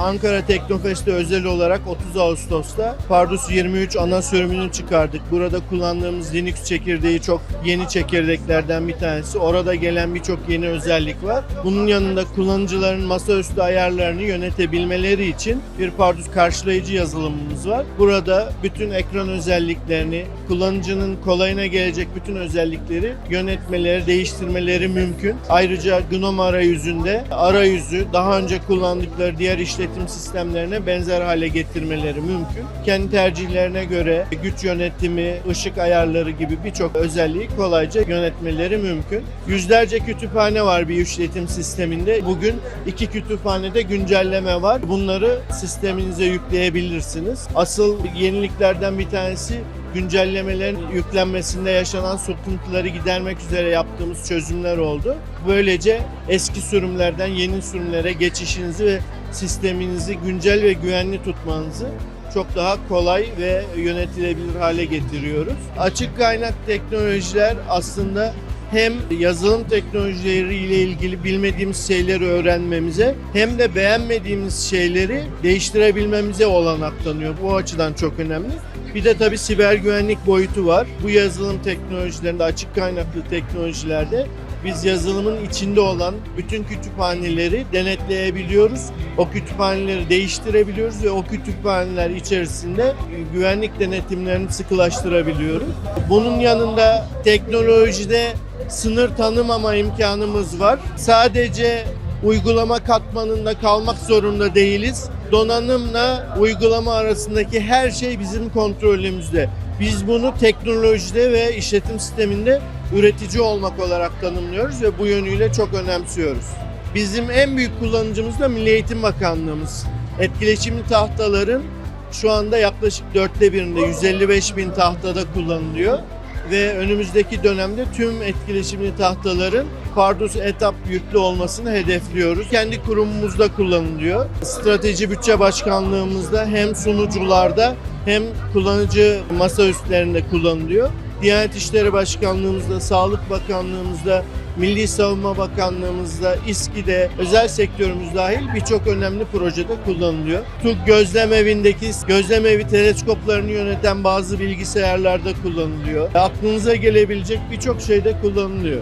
Ankara Teknofest'te özel olarak 30 Ağustos'ta Pardus 23 ana sürümünü çıkardık. Burada kullandığımız Linux çekirdeği çok yeni çekirdeklerden bir tanesi. Orada gelen birçok yeni özellik var. Bunun yanında kullanıcıların masaüstü ayarlarını yönetebilmeleri için bir Pardus karşılayıcı yazılımımız var. Burada bütün ekran özelliklerini, kullanıcının kolayına gelecek bütün özellikleri yönetmeleri, değiştirmeleri mümkün. Ayrıca GNOME arayüzünde arayüzü daha önce kullandıkları diğer işletim sistemlerine benzer hale getirmeleri mümkün. Kendi tercihlerine göre güç yönetimi, ışık ayarları gibi birçok özelliği kolayca yönetmeleri mümkün. Yüzlerce kütüphane var bir işletim sisteminde. Bugün iki kütüphanede güncelleme var. Bunları sisteminize yükleyebilirsiniz. Asıl yeniliklerden bir tanesi güncellemelerin yüklenmesinde yaşanan sıkıntıları gidermek üzere yaptığımız çözümler oldu. Böylece eski sürümlerden yeni sürümlere geçişinizi ve sisteminizi güncel ve güvenli tutmanızı çok daha kolay ve yönetilebilir hale getiriyoruz. Açık kaynak teknolojiler aslında hem yazılım teknolojileri ile ilgili bilmediğimiz şeyleri öğrenmemize hem de beğenmediğimiz şeyleri değiştirebilmemize olanak tanıyor. Bu açıdan çok önemli. Bir de tabii siber güvenlik boyutu var. Bu yazılım teknolojilerinde, açık kaynaklı teknolojilerde biz yazılımın içinde olan bütün kütüphaneleri denetleyebiliyoruz. O kütüphaneleri değiştirebiliyoruz ve o kütüphaneler içerisinde güvenlik denetimlerini sıkılaştırabiliyoruz. Bunun yanında teknolojide sınır tanımama imkanımız var. Sadece uygulama katmanında kalmak zorunda değiliz. Donanımla uygulama arasındaki her şey bizim kontrolümüzde. Biz bunu teknolojide ve işletim sisteminde üretici olmak olarak tanımlıyoruz ve bu yönüyle çok önemsiyoruz. Bizim en büyük kullanıcımız da Milli Eğitim Bakanlığımız. Etkileşimli tahtaların şu anda yaklaşık dörtte birinde 155 bin tahtada kullanılıyor ve önümüzdeki dönemde tüm etkileşimli tahtaların Pardus etap yüklü olmasını hedefliyoruz. Kendi kurumumuzda kullanılıyor. Strateji Bütçe Başkanlığımızda hem sunucularda hem kullanıcı masa üstlerinde kullanılıyor. Diyanet İşleri Başkanlığımızda, Sağlık Bakanlığımızda, Milli Savunma Bakanlığımızda, İSKİ'de, özel sektörümüz dahil birçok önemli projede kullanılıyor. TUG Gözlem Evi'ndeki gözlem evi teleskoplarını yöneten bazı bilgisayarlarda kullanılıyor. Aklınıza gelebilecek birçok şeyde kullanılıyor.